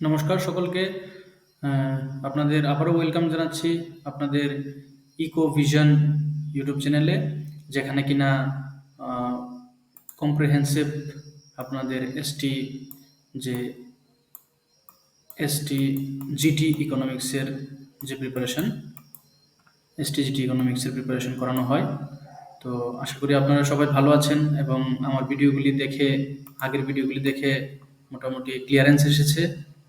নমস্কার সকলকে। আপনাদের আবারও ওয়েলকাম জানাচ্ছি আপনাদের ইকো ভিশন ইউটিউব চ্যানেলে যেখানে কিনা কম্প্রিহেন্সিভ আপনাদের এসটি যে এসটি জিটি ইকোনমিক্সের যে প্রিপারেশন এসটি জিটি ইকোনমিক্সের প্রিপারেশন করানো হয়। তো আশা করি আপনারা সবাই ভালো আছেন এবং আমার ভিডিওগুলি দেখে, আগের ভিডিওগুলি দেখে মোটামুটি ক্লিয়ারেন্স এসেছে।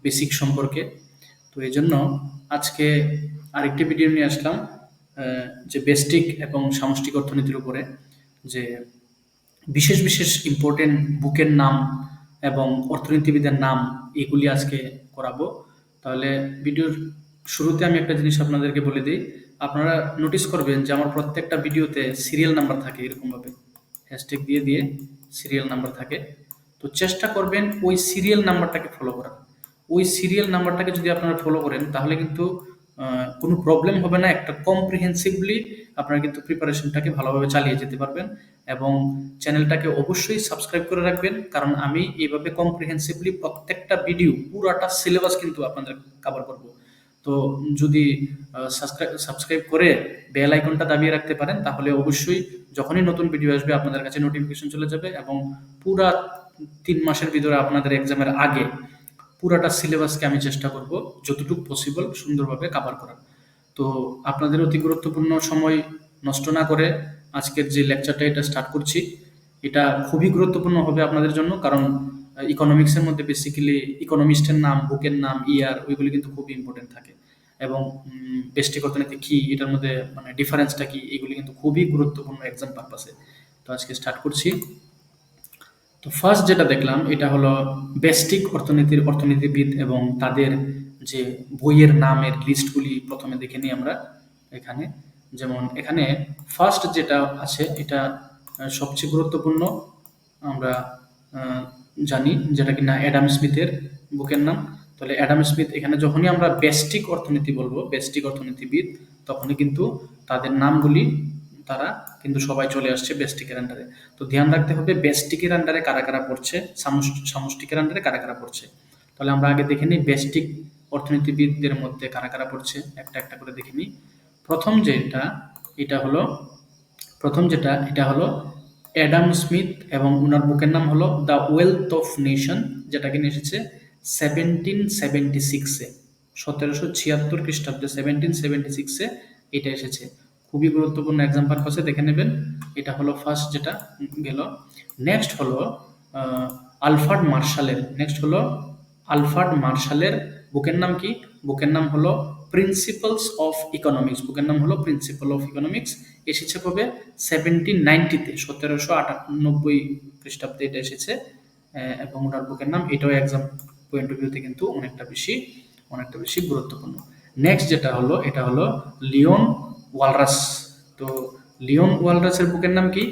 বেসিক সম্পর্কে। তো এই জন্য আজকে আরেকটি ভিডিও নিয়ে আসলাম যে বেস্টিক এবং সামষ্টিক অর্থনীতির উপরে, যে বিশেষ বিশেষ ইম্পর্টেন্ট বুকের নাম এবং অর্থনীতিবিদের নাম এগুলি আজকে করাবো। তাহলে ভিডিওর শুরুতে আমি একটা জিনিস আপনাদেরকে বলে দিই, আপনারা নোটিস করবেন যে আমার প্রত্যেকটা ভিডিওতে সিরিয়াল নাম্বার থাকে এরকমভাবে। হ্যাশট্যাগ দিয়ে দিয়ে সিরিয়াল নাম্বার থাকে। তো চেষ্টা করবেন ওই সিরিয়াল নাম্বারটাকে ফলো করার। ওই সিরিয়াল নাম্বারটাকে যদি আপনারা ফলো করেন, তাহলে কিন্তু কোনো প্রবলেম হবে না। একটা কম্প্রিহেন্সিভলি আপনারা কিন্তু প্রিপারেশনটাকে ভালোভাবে চালিয়ে যেতে পারবেন এবং চ্যানেলটাকে অবশ্যই সাবস্ক্রাইব করে রাখবেন, কারণ আমি এইভাবে কম্প্রিহেন্সিভলি প্রত্যেকটা ভিডিও পুরাটা সিলেবাস কিন্তু আপনাদের কাভার করব। তো যদি সাবস্ক্রাইব করে বেল আইকনটা দাবিয়ে রাখতে পারেন, তাহলে অবশ্যই যখনই নতুন ভিডিও আসবে, আপনাদের কাছে নোটিফিকেশন চলে যাবে এবং পুরা তিন মাসের ভিতরে আপনাদের এক্সামের আগে পুরাটা সিলেবাসকে আমি চেষ্টা করব যতটুকু পসিবল সুন্দরভাবে কাভার করার। তো আপনাদের অতি গুরুত্বপূর্ণ সময় নষ্ট না করে আজকের যে লেকচারটা এটা স্টার্ট করছি। এটা খুবই গুরুত্বপূর্ণ হবে আপনাদের জন্য কারণ ইকোনমিক্সের মধ্যে বেসিক্যালি ইকোনমিস্টের নাম বুকের নাম ইয়ার ওইগুলি কিন্তু খুবই ইম্পর্টেন্ট থাকে। এবং বেস্টিক অর্থনীতি কি এটার মধ্যে মানে ডিফারেন্সটা কি এগুলি কিন্তু খুবই গুরুত্বপূর্ণ এক্সাম পারপাসে তো আজকে স্টার্ট করছি। তো ফার্স্ট যেটা দেখলাম, এটা হলো বেস্টিক অর্থনীতির অর্থনীতিবিদ এবং তাদের যে বইয়ের নামের লিস্টগুলি প্রথমে দেখে নিই আমরা এখানে। যেমন এখানে ফার্স্ট যেটা আছে, এটা সবচেয়ে গুরুত্বপূর্ণ আমরা জানি, যেটা কিনা অ্যাডাম স্মিথের বুকের নাম। তাহলে অ্যাডাম স্মিথ এখানে যখনই আমরা বেস্টিক অর্থনীতি বলব, বেস্টিক অর্থনীতিবিদ, তখনই কিন্তু তাদের নামগুলি তারা কিন্তু সবাই চলে আসছে বেস্টিকের আন্ডারে তো ধ্যান রাখতে হবে বেস্টিকের আন্ডারে কারা কারা পড়ছে সামষ্টি- সামষ্টিকের আন্ডারে কারা কারা পড়ছে। তাহলে আমরা আগে দেখে নিই বেস্টিক অর্থনীতিবিদদের মধ্যে কারা কারা পড়ছে, একটা একটা করে দেখে নিই। প্রথম যেটা, এটা হলো, প্রথম যেটা, এটা হলো অ্যাডাম স্মিথ এবং ওনার বুকের নাম হলো দ্য ওয়েলথ অফ নেশন যেটা কিনে এসেছে সেভেন্টিন সেভেন্টি সিক্সে সতেরোশো ছিয়াত্তর খ্রিস্টাব্দে সেভেন্টিন সেভেন্টি সিক্সে এটা এসেছে। খুবই গুরুত্বপূর্ণ এক্সাম পারপাসে দেখে নেবেন। এটা হলো ফার্স্ট যেটা গেল। নেক্সট হলো আলফার্ড মার্শালের নেক্সট হলো আলফার্ড মার্শালের বুকের নাম কি? বুকের নাম হলো প্রিন্সিপালস অফ ইকোনমিক্স বুকের নাম হলো প্রিন্সিপাল অফ ইকোনমিক্স এসেছে কবে? সেভেন্টিন নাইনটিতে সতেরোশো আটানব্বই খ্রিস্টাব্দে এটা এসেছে। এবং ওনার বুকের নাম, এটাও এক্সাম পয়েন্ট অফ ভিউতে কিন্তু অনেকটা বেশি অনেকটা বেশি গুরুত্বপূর্ণ। নেক্সট যেটা হলো, এটা হলো লিওন ওয়ালরাস তো লিওন ওয়ালরাসের বুকের নাম কি?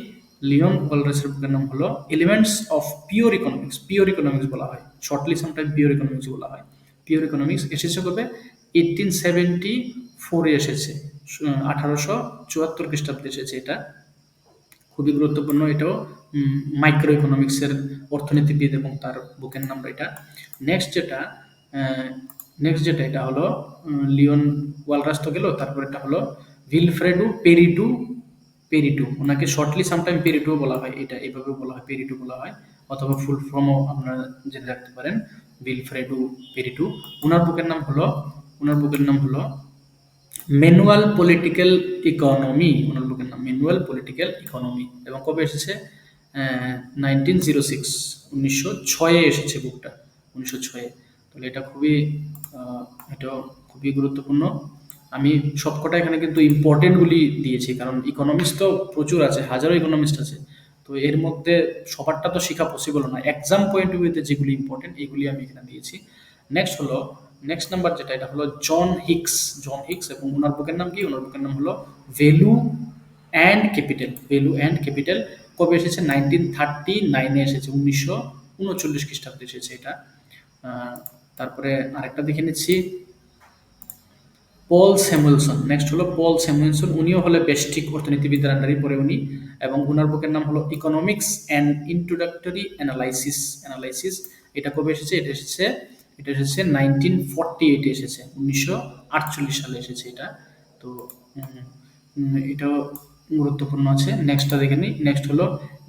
লিওন ওয়ালরাসের বুকের নাম হলো elements of pure economics pure economics বলা হয়। শর্টলি সামটাইম পিওর ইকোনমিক্স বলা হয়। পিওর ইকোনমিক্স এসেছে কবে? এইটিন সেভেন্টি ফোরে এসেছে। আঠারোশো চুয়াত্তর খ্রিস্টাব্দে এসেছে এটা। খুবই গুরুত্বপূর্ণ এটাও। মাইক্রো ইকোনমিক্সের অর্থনীতিবিদ এবং তার বুকের নাম এটা। নেক্সট যেটা নেক্সট যেটা, এটা হলো লিওন ওয়ালরাস তো গেল, তারপর এটা হলো ভিলফ্রেডু পেরিটু পেরিটু ওনাকে শর্টলি সামটাইম পেরিটু বলা হয়, এটা এভাবে বলা হয় পেরিটু বলা হয়, অথবা ফুল ফর্মও আপনারা জেনে রাখতে পারেন ভিলফ্রেডু পেরিটু ওনার বুকের নাম হলো, ওনার বুকের নাম হলো ম্যানুয়াল পলিটিক্যাল ইকোনমি ওনার বুকের নাম ম্যানুয়াল পলিটিক্যাল ইকোনমি এবং কবে এসেছে? নাইনটিন জিরো সিক্স উনিশশো ছয়ে এসেছে বুকটা, উনিশশো ছয়ে তাহলে এটা খুবই এটাও খুবই গুরুত্বপূর্ণ। আমি সবকটা এখানে কিন্তু ইম্পর্টেন্টগুলি দিয়েছি, কারণ ইকোনমিক্স তো প্রচুর আছে, হাজারো ইকোনমিস্ট আছে। তো এর মধ্যে সবারটা তো শেখা পসিবল না এক্সাম পয়েন্ট অফ ভিউতে যেগুলি ইম্পর্টেন্ট এগুলি আমি এখানে দিয়েছি। নেক্সট হলো নেক্সট নাম্বার যেটা, এটা হলো জন হিক্স জন হিক্স এবং ওনার বুকের নাম কি? ওনার বুকের নাম হলো value and capital value and capital কবে এসেছে? নাইনটিন থার্টি নাইনে এসেছে, উনিশশো উনচল্লিশ খ্রিস্টাব্দে এসেছে এটা। তারপরে আরেকটা দেখে নিচ্ছি। পল স্যামুয়েলসন নেক্সট হলো পল স্যামুয়েলসন উনিও হলে বেস্টিক অর্থনীতিবিদের আন্ডারে পড়ে উনি, এবং ওনার বুকের নাম হলো economics and introductory analysis analysis এটা কবে এসেছে? এটা এসেছে এটা এসেছে নাইনটিন ফর্টি এইটে এসেছে, উনিশশো আটচল্লিশ সালে এসেছে এটা, তো এটাও গুরুত্বপূর্ণ আছে। নেক্সটটা দেখে নিই নেক্সট হলো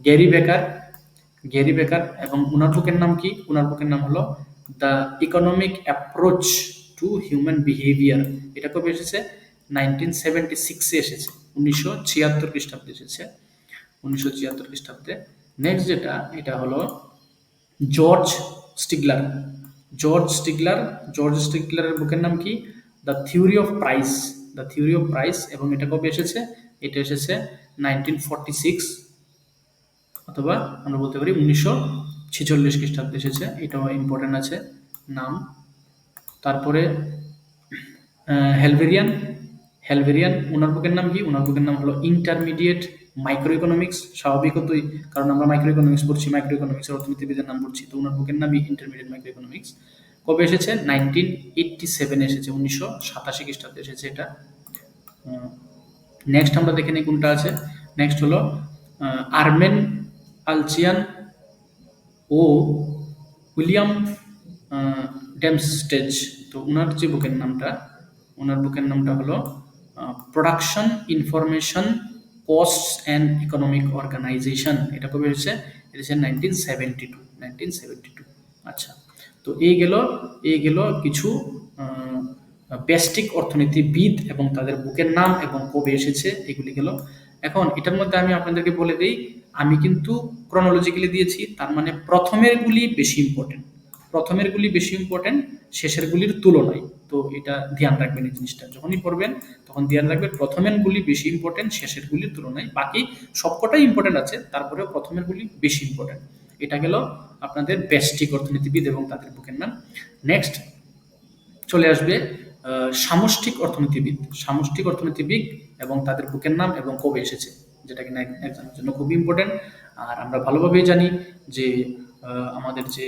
গ্যারি বেকার গ্যারি বেকার এবং ওনার বুকের নাম কি? ওনার বুকের নাম হলো the economic approach to human behaviour এটা কবে এসেছে? নাইনটিন সেভেন্টি সিক্সে এসেছে, উনিশশো ছিয়াত্তর খ্রিস্টাব্দে এসেছে। উনিশশো ছিয়াত্তর খ্রিস্টাব্দে। নেক্সট যেটা, এটা হলো George Stigler George Stigler George স্টিগলারের বুকের নাম কি? The theory of price the theory of price এবং এটা কবে এসেছে? এটা এসেছে নাইনটিন ফর্টি সিক্স অথবা আমরা বলতে পারি উনিশশো ছেচল্লিশ খ্রিস্টাব্দে এসেছে। এটাও ইম্পর্টেন্ট আছে। নাম তারপরে হেলভেরিয়ান। হেলভেরিয়ান, ওনার বুকের নাম কি? ওনার বুকের নাম হলো ইন্টারমিডিয়েট মাইক্রো ইকোনমিক্স স্বাভাবিকতই কারণ আমরা মাইক্রো ইকোনমিক্স পড়ছি মাইক্রো ইকোনমিক্সের অর্থনীতিবিদের নাম পড়ছি তো ওনার বুকের নামই ইন্টারমিডিয়েট মাইক্রো ইকোনমিক্স কবে এসেছে? নাইনটিন এইটটি সেভেন এসেছে, উনিশশো সাতাশি খ্রিস্টাব্দে এসেছে এটা। নেক্সট আমরা দেখে নিই কোনটা আছে। নেক্সট হলো আর্মেন আলচিয়ান ও উইলিয়াম ডেমস্টেজ তো ওনার যে বুকের নামটা ওনার বুকের নামটা হলো production information cost and economic organisation এটা কবে হয়েছে? এটা হচ্ছে nineteen seventy two nineteen seventy two আচ্ছা। তো এই গেল এই গেল কিছু বেস্টিক অর্থনীতিবিদ এবং তাদের বুকের নাম এবং কবে এসেছে, এগুলি গেল। এখন এটার মধ্যে আমি আপনাদেরকে বলে দিই, আমি কিন্তু ক্রনোলজিক্যালি দিয়েছি, তার মানে প্রথমের গুলি বেশি ইম্পর্টেন্ট প্রথমের গুলি বেশি ইম্পর্টেন্ট শেষের গুলির তুলনায়। তো এটা ধ্যান রাখবেন এই জিনিসটা। যখনই পড়বেন, তখন ধ্যান রাখবেন প্রথমের গুলি বেশি ইম্পর্টেন্ট শেষের গুলির তুলনায়। বাকি সবকটাই ইম্পর্টেন্ট আছে, তারপরেও প্রথমের গুলি বেশি ইম্পর্টেন্ট এটা গেল আপনাদের বেস্টিক অর্থনীতিবিদ এবং তাদের বুকের নাম। নেক্সট চলে আসবে সামষ্টিক অর্থনীতিবিদ। সামষ্টিক অর্থনীতিবিদ এবং তাদের বুকের নাম এবং কবে এসেছে, যেটা কিনা একজনের জন্য খুবই ইম্পর্টেন্ট আর আমরা ভালোভাবেই জানি যে আমাদের যে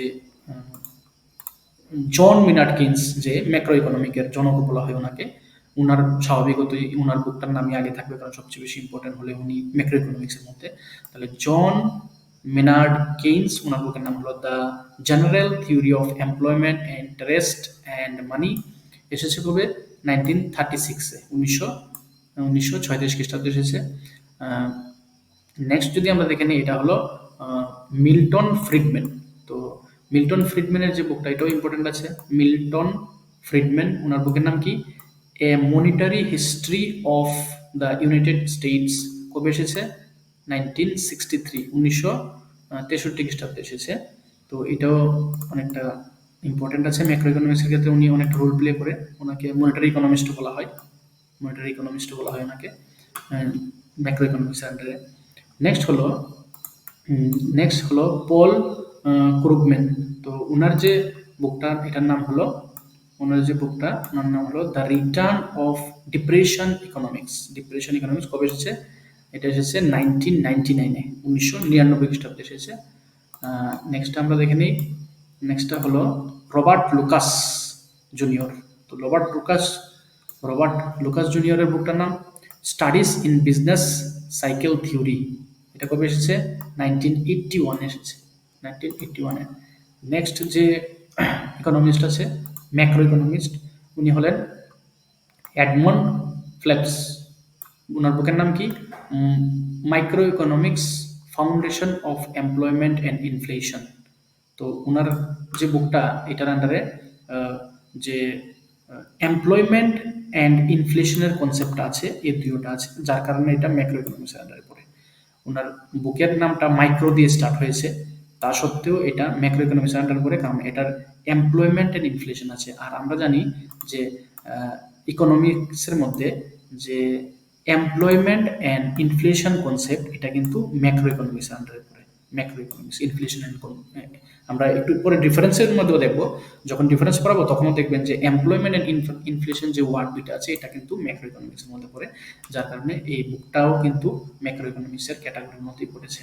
জন মিনাটকিন্স যে ম্যাক্রো ইকোনমিকের জনক বলা হয় ওনাকে উনার স্বাভাবিকতই, উনার বুকটার নামই আগে থাকবে, কারণ সবচেয়ে বেশি ইম্পর্টেন্ট হলে উনি ম্যাক্রো ইকোনমিক্সের মধ্যে। তাহলে জন মেনার্ড কেইনস ওনার বুকের নাম হলো the general theory of employment interest and money, এসেছে কবে? নাইনটিন থার্টি সিক্সে উনিশশো উনিশশো ছয়ত্রিশ খ্রিস্টাব্দে এসেছে। নেক্সট যদি আমরা দেখে নিই, এটা হলো মিল্টন ফ্রিডম্যান মিল্টন ফ্রিডম্যানের যে বুকটা এটাও ইম্পর্টেন্ট আছে। মিল্টন ফ্রিডম্যান, ওনার বুকের নাম কি? A monetary history of the United States কবে এসেছে? নাইনটিন সিক্সটি থ্রি উনিশশো তেষট্টি খ্রিস্টাব্দে এসেছে। তো এটাও অনেকটা ইম্পর্টেন্ট আছে। ম্যাক্রো ইকোনমিক্সের ক্ষেত্রে উনি অনেকটা রোল প্লে করে। ওনাকে মনিটারি ইকোনমিস্ট বলা হয়। মনিটারি ইকোনমিস্ট বলা হয় ওনাকে। ম্যাক্রো ইকোনমিক্সের আন্ডারে নেক্সট হলো নেক্সট হলো পল ক্রুগম্যান তো ওনার যে বুকটা এটার নাম হলো ওনার যে বুকটা ওনার নাম হলো the return of depression economics depression economics কবে এসেছে? এটা এসেছে নাইনটিন নাইনটি নাইনে উনিশশো নিরানব্বই খ্রিস্টাব্দে এসেছে। নেক্সট আমরা দেখে নিই। নেক্সটটা হলো রবার্ট লুকাস জুনিয়র। তো রবার্ট লুকাস রবার্ট লুকাস জুনিয়রের বুকটার নাম studies in business cycle theory এটা কবে এসেছে? নাইনটিন এইটটি ওয়ানে এসেছে। নাইনটিন এইটটি ওয়ানে নেক্সট যে ইকোনমিস্ট আছে ম্যাক্রো ইকোনমিস্ট উনি হলেন অ্যাডমন ফ্লেপস ওনার বুকের নাম কি? Micro economics foundation of employment and inflation তো ওনার যে বুকটা, এটার আন্ডারে যে এমপ্লয়মেন্ট অ্যান্ড ইনফ্লেশনের কনসেপ্টটা আছে, এই দুইটা আছে, যার কারণে এটা ম্যাক্রো ইকোনমিক্সের আন্ডারে পড়ে। ওনার বুকের নামটা মাইক্রো দিয়ে স্টার্ট হয়েছে। তা সত্ত্বেও এটা ম্যাক্রো ইকোনমিক্সের আন্ডারে পড়ে কারণ এটার এমপ্লয়মেন্ট অ্যান্ড ইনফ্লেশন আছে। আর আমরা জানি যে ইকোনমিক্সের মধ্যে যে এমপ্লয়মেন্ট অ্যান্ড ইনফ্লেশন কনসেপ্ট এটা কিন্তু ম্যাক্রো ইকোনমিক্সের আন্ডারে পড়ে ম্যাক্রো ইকোনমিক্স ইনফ্লেশন অ্যান্ড আমরা একটু পরে ডিফারেন্সের মধ্যেও দেখব। যখন ডিফারেন্স পড়াবো, তখনও দেখবেন যে এমপ্লয়মেন্ট অ্যান্ড ইনফ্লেশন যে ওয়ার্ড দুইটা আছে, এটা কিন্তু ম্যাক্রো ইকোনমিক্সের মধ্যে পড়ে। যার কারণে এই বুকটাও কিন্তু ম্যাক্রো ইকোনমিক্সের ক্যাটাগরির মধ্যেই পড়েছে।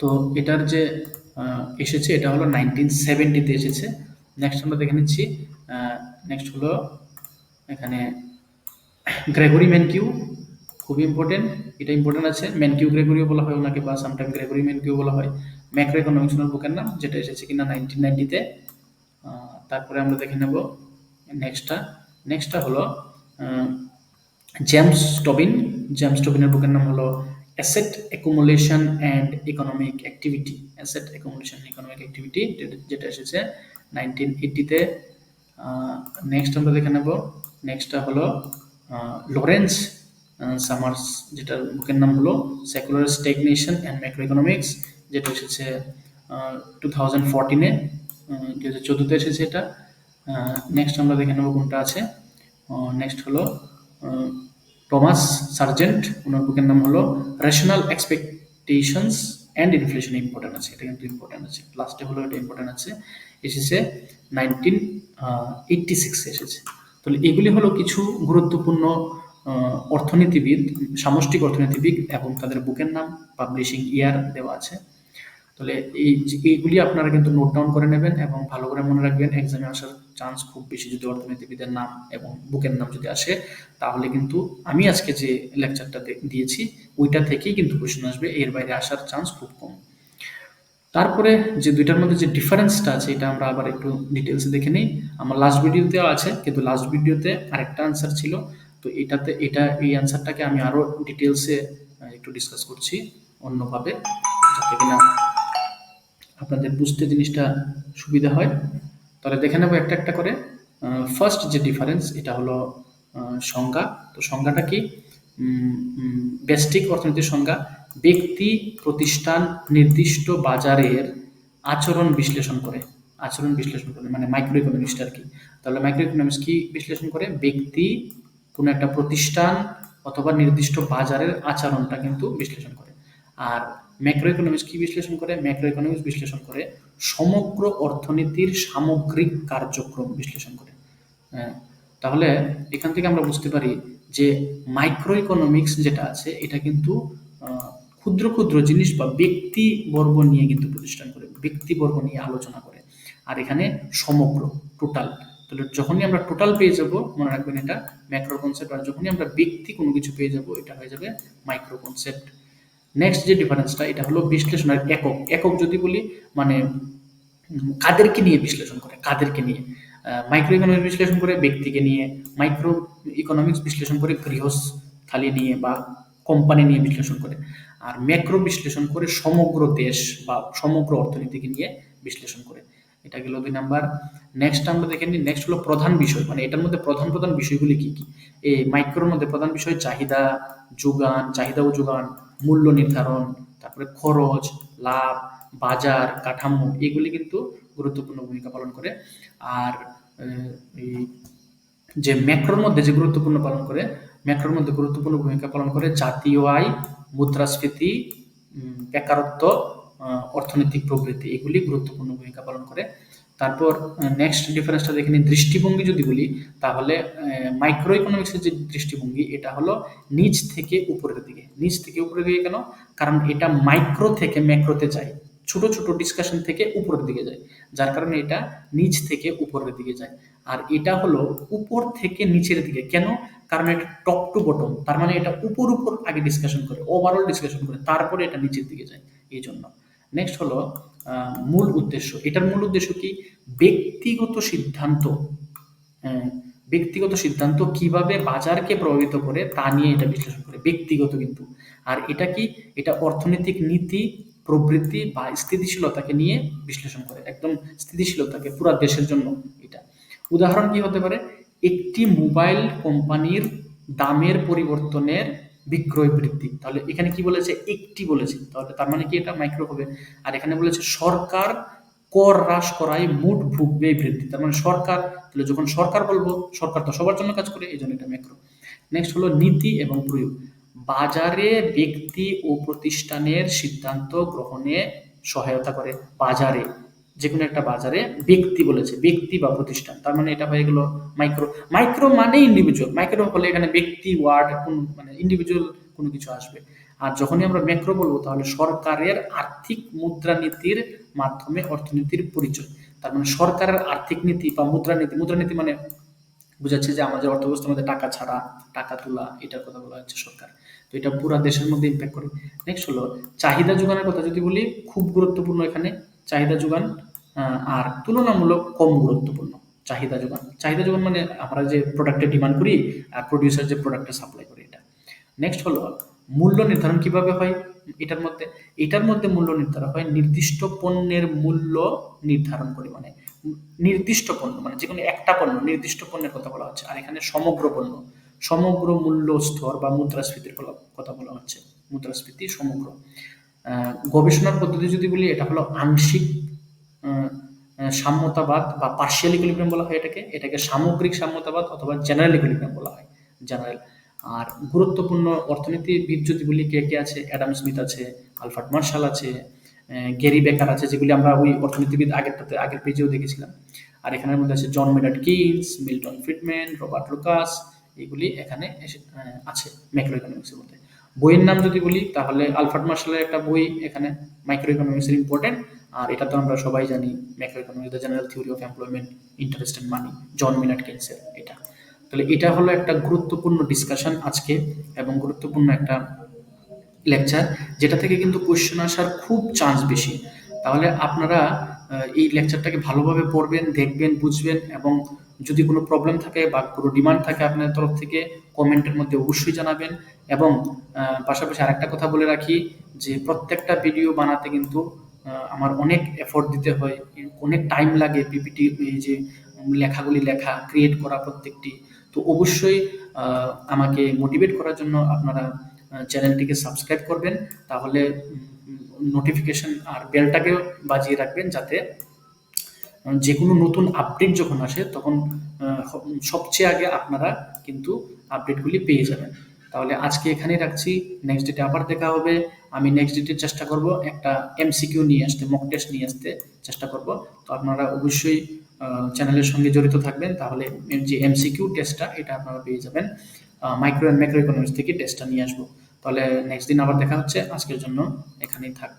তো এটার যে এসেছে, এটা হলো নাইনটিন সেভেন্টিতে এসেছে। নেক্সট আমরা দেখে নিচ্ছি নেক্সট হলো এখানে গ্রেগরি ম্যানকিউ, খুবই ইম্পর্টেন্ট এটা ইম্পর্টেন্ট আছে। ম্যানকিউ গ্রেগরিও বলা হয় ওনাকে, বা সামটাইম গ্রেগরি ম্যানকিউ বলা হয়। ম্যাক্রো ইকোনমিক্স ওনার বুকের নাম, যেটা এসেছে কিনা নাইনটিন নাইনটিতে তারপরে আমরা দেখে নেব নেক্সটটা নেক্সটটা হলো জেমস টবিন। জেমস টবিনের বুকের নাম হলো asset accumulation and economic activity asset accumulation economic activity যেটা এসেছে নাইনটিন এইটিতে নেক্সট আমরা দেখে নেব। নেক্সটটা হলো লরেন্স সামার্স যেটার বুকের নাম হলো secular stagnation and macro economics যেটা এসেছে টু থাউজেন্ড ফোরটিনে দু হাজার চোদ্দোতে এসেছে এটা। নেক্সট আমরা দেখে নেব কোনটা আছে। নেক্সট হলো টমাস সার্জেন্ট ওনার বুকের নাম হলো rational expectations and inflation important আছে। এটা কিন্তু ইম্পর্টেন্ট আছে। লাস্টে হলো এটা ইম্পর্টেন্ট আছে। এসেছে নাইনটিন এইটটি সিক্সে এসেছে। তাহলে এগুলি হলো কিছু গুরুত্বপূর্ণ অর্থনীতিবিদ, সামষ্টিক অর্থনীতিবিদ এবং তাদের বুকের নাম পাবলিশিং ইয়ার দেওয়া আছে। তাহলে এই এইগুলি আপনারা কিন্তু নোট ডাউন করে নেবেন এবং ভালো করে মনে রাখবেন এক্সামে আসার চান্স খুব বেশি যদি অর্থনীতিবিদের নাম এবং বুকের নাম যদি আসে, তাহলে কিন্তু আমি আজকে যে লেকচারটা দিয়েছি, ওইটা থেকেই কিন্তু কোশ্চেন আসবে, এর বাইরে আসার চান্স খুব কম। তারপরে যে দুইটার মধ্যে যে ডিফারেন্সটা আছে, এটা আমরা আবার একটু ডিটেলসে দেখে নিই। আমার লাস্ট ভিডিওতেও আছে, কিন্তু লাস্ট ভিডিওতে আরেকটা আনসার ছিল। তো এটাতে, এটা, এই অ্যান্সারটাকে আমি আরও ডিটেলসে একটু ডিসকাস করছি অন্যভাবে, যাতে কিনা আপনাদের বুঝতে জিনিসটা সুবিধা হয়। তাহলে দেখে নেব একটা একটা করে। ফার্স্ট যে ডিফারেন্স এটা হলো সংজ্ঞা। তো সংজ্ঞাটা কি? ব্যষ্টিক অর্থনীতির সংজ্ঞা। ব্যক্তি প্রতিষ্ঠান নির্দিষ্ট বাজারের আচরণ বিশ্লেষণ করে। আচরণ বিশ্লেষণ করে মানে মাইক্রো ইকোনমিক্সটা আর কি। তাহলে মাইক্রো ইকোনমিক্স কি বিশ্লেষণ করে? ব্যক্তি কোনো একটা প্রতিষ্ঠান অথবা নির্দিষ্ট বাজারের আচরণটা কিন্তু বিশ্লেষণ করে। আর ম্যাক্রো ইকোনমিক্স কি বিশ্লেষণ করে? ম্যাক্রো ইকোনমিক্স বিশ্লেষণ করে সমগ্র অর্থনীতির সামগ্রিক কার্যক্রম বিশ্লেষণ করে। হ্যাঁ, তাহলে এখান থেকে আমরা বুঝতে পারি যে মাইক্রো ইকোনমিক্স যেটা আছে এটা কিন্তু ক্ষুদ্র ক্ষুদ্র জিনিস বা ব্যক্তিবর্গ নিয়ে কিন্তু প্রতিষ্ঠান করে ব্যক্তিবর্গ নিয়ে আলোচনা করে। আর এখানে সমগ্র টোটাল তাহলে যখনই আমরা টোটাল পেয়ে যাব মনে রাখবেন এটা ম্যাক্রো কনসেপ্ট আর যখনই আমরা ব্যক্তি কোনো কিছু পেয়ে যাব এটা হয়ে যাবে মাইক্রো কনসেপ্ট নেক্সট যে ডিফারেন্সটা এটা হলো বিশ্লেষণের একক। একক যদি বলি মানে কাদেরকে নিয়ে বিশ্লেষণ করে, কাদেরকে নিয়ে। মাইক্রো ইকোনমিক্স বিশ্লেষণ করে, ব্যক্তিকে নিয়ে। মাইক্রো ইকোনমিক্স বিশ্লেষণ করে, গৃহস্থালী নিয়ে বা কোম্পানি নিয়ে বিশ্লেষণ করে। আর ম্যাক্রো বিশ্লেষণ করে, সমগ্র দেশ বা সমগ্র অর্থনীতিকে নিয়ে বিশ্লেষণ করে। এটা গেল দুই নাম্বার। নেক্সট আমরা দেখে নিই নেক্সট হলো প্রধান বিষয়। মানে এটার মধ্যে প্রধান প্রধান বিষয়গুলি কি কি? এই মাইক্রোর মধ্যে প্রধান বিষয় চাহিদা, যোগান, চাহিদা ও যোগান মূল্য নির্ধারণ, তারপরে খরচ, লাভ, বাজার, কাঠামো, এগুলি কিন্তু গুরুত্বপূর্ণ ভূমিকা পালন করে। আর এই যে ম্যাক্রোর মধ্যে যে গুরুত্বপূর্ণ পালন করে, ম্যাক্রোর মধ্যে গুরুত্বপূর্ণ ভূমিকা পালন করে জাতীয় আয়, মুদ্রাস্ফীতি বেকারত্ব অর্থনৈতিক প্রবৃদ্ধি এগুলি গুরুত্বপূর্ণ ভূমিকা পালন করে। তারপর নেক্সট ডিফারেন্সটা দেখে নিই। দৃষ্টিভঙ্গি যদি বলি, তাহলে মাইক্রো ইকোনমিক্সের যে দৃষ্টিভঙ্গি, এটা হলো নিচ থেকে উপরের দিকে। নিচ থেকে উপরের দিকে কেন? কারণ এটা মাইক্রো থেকে ম্যাক্রোতে যায়। ছোট ছোট ডিসকাশন থেকে উপরের দিকে যায়। যার কারণে এটা নিচ থেকে উপরের দিকে যায়। আর এটা হলো উপর থেকে নিচের দিকে। কেন? কারণ এটা টপ টু বটম তার মানে এটা উপর উপর আগে ডিসকাশন করে ওভারঅল ডিসকাশন করে, তারপরে এটা নিচের দিকে যায়। এই জন্য নেক্সট হলো মূল উদ্দেশ্য। এটার মূল উদ্দেশ্য কি? ব্যক্তিগত সিদ্ধান্ত। হ্যাঁ, ব্যক্তিগত সিদ্ধান্ত কীভাবে বাজারকে প্রভাবিত করে তা নিয়ে এটা বিশ্লেষণ করে। ব্যক্তিগত কিন্তু। আর এটা কি? এটা অর্থনৈতিক নীতি প্রবৃত্তি বা স্থিতিশীলতাকে নিয়ে বিশ্লেষণ করে। একদম স্থিতিশীলতাকে পুরো দেশের জন্য এটা। উদাহরণ কি হতে পারে? একটি মোবাইল কোম্পানির দামের পরিবর্তনের বিক্রয় বৃদ্ধি তাহলে এখানে কি বলেছে? একটি বলেছে। তাহলে তার মানে কি এটা? মাইক্রো হবে। আর এখানে বলেছে, সরকার কর হ্রাস করায় মোট ভোগ ব্যয় বৃদ্ধি তার মানে সরকার, তাহলে যখন সরকার বলব, সরকার তো সবার জন্য কাজ করে এই জন্য এটা ম্যাক্রো নেক্সট হলো নীতি এবং প্রয়োগ। বাজারে ব্যক্তি ও প্রতিষ্ঠানের সিদ্ধান্ত গ্রহণে সহায়তা করে। বাজারে যে কোনো একটা বাজারে ব্যক্তি বলেছে, ব্যক্তি বা প্রতিষ্ঠান। তার মানে এটা হয়ে গেল মাইক্রো মাইক্রো মানে ইন্ডিভিজুয়াল মাইক্রো হলে এখানে ব্যক্তি ওয়ার্ড কোন মানে ইন্ডিভিজুয়াল কোনো কিছু আসবে। আর যখনই আমরা ম্যাক্রো বলব, তাহলে সরকারের আর্থিক মুদ্রানীতির মাধ্যমে অর্থনীতির পরিচয়। তার মানে সরকারের আর্থিক নীতি বা মুদ্রানীতি মুদ্রানীতি মানে বোঝাচ্ছে যে আমাদের অর্থব্যবস্থার মধ্যে টাকা ছাড়া, টাকা তোলা, এটার কথা বলা হচ্ছে সরকার। তো এটা পুরো দেশের মধ্যে ইম্প্যাক্ট করে। নেক্সট হলো, চাহিদা যোগানের কথা যদি বলি, খুব গুরুত্বপূর্ণ এখানে। চাহিদা যোগান আর তুলনামূলক কম গুরুত্বপূর্ণ চাহিদা যোগান। চাহিদা যোগান মানে আমরা যে প্রোডাক্টের ডিমান্ড করি, আর প্রডিউসার যে প্রোডাক্টটা সাপ্লাই করি এটা। নেক্সট হলো মূল্য নির্ধারণ কীভাবে হয়? এটার মধ্যে এটার মধ্যে মূল্য নির্ধারণ হয় নির্দিষ্ট পণ্যের মূল্য নির্ধারণ করে মানে নির্দিষ্ট পণ্য মানে যে কোনো একটা পণ্য, নির্দিষ্ট পণ্যের কথা বলা হচ্ছে। আর এখানে সমগ্র পণ্য, সমগ্র মূল্য স্তর বা মুদ্রাস্ফীতির কথা- বলা হচ্ছে। মুদ্রাস্ফীতি, সমগ্র। গবেষণার পদ্ধতি যদি বলি, এটা হলো আংশিক সাম্যতাবাদ বা পার্শিয়াল ইকুইলিব্রিয়াম বলা হয় এটাকে। এটাকে সামগ্রিক সাম্যতাবাদ অথবা জেনারেল ইকুইলিব্রিয়াম বলা হয়। জেনারেল আর গুরুত্বপূর্ণ অর্থনীতিবিদ যদি বলি, কে কে আছে? অ্যাডাম স্মিথ আছে আলফার্ড মার্শাল আছে গ্যারি বেকার আছে, যেগুলি আমরা ওই অর্থনীতিবিদ আগেরটাতে, আগের পেজেও দেখেছিলাম। আর এখানের মধ্যে আছে John Maynard Keynes Milton Friedman Robert Lucas এগুলি এখানে আছে ম্যাক্রো ইকোনমিক্সের মধ্যে। বইয়ের নাম যদি বলি, তাহলে আলফার্ড মার্শালের একটা বই এখানে মাইক্রো ইকোনমিক্সের ইম্পর্টেন্ট আর এটা তো আমরা সবাই জানি macro economics the general theory of employment interest and money John Maynard কেন্সের এটা। তাহলে এটা হলো একটা গুরুত্বপূর্ণ ডিসকাশন আজকে, এবং গুরুত্বপূর্ণ একটা লেকচার যেটা থেকে কিন্তু কোয়েশ্চেন আসার খুব চান্স বেশি। তাহলে আপনারা এই লেকচারটাকে ভালোভাবে পড়বেন, দেখবেন, বুঝবেন এবং যদি কোনো প্রবলেম থাকে বা কোনো ডিমান্ড থাকে আপনার তরফ থেকে কমেন্টের মধ্যে অবশ্যই জানাবেন এবং পাশাপাশি আরেকটা কথা বলে রাখি যে প্রত্যেকটা ভিডিও বানাতে কিন্তু আমার অনেক এফোর্ট দিতে হয়, অনেক টাইম লাগে পিপিটি এই যে লেখাগুলি লেখা ক্রিয়েট করা প্রত্যেকটি। তো অবশ্যই আমাকে মোটিভেট করার জন্য আপনারা চ্যানেলটিকে সাবস্ক্রাইব করবেন, তাহলে নোটিফিকেশন আর বেলটাকেও বাজিয়ে রাখবেন যাতে যে কোনো নতুন আপডেট যখন আসে, তখন সবচেয়ে আগে আপনারা কিন্তু আপডেটগুলি পেয়ে যাবেন। তাহলে আজকে এখানেই রাখছি। নেক্সট ডেটে আবার দেখা হবে। আমি নেক্সট ডেটে চেষ্টা করব একটা এমসিকিউ নিয়ে আসতে মক টেস্ট নিয়ে আসতে চেষ্টা করব। তো আপনারা অবশ্যই চ্যানেলের সঙ্গে জড়িত থাকবেন। তাহলে যে এমসিকিউ টেস্টটা এটা আপনারা পেয়ে যাবেন। মাইক্রো অ্যান্ড ম্যাক্রো ইকোনমিক্স থেকে টেস্টটা নিয়ে আসব। তাহলে নেক্সট দিন আবার দেখা হচ্ছে। আজকের জন্য এখানেই থাক।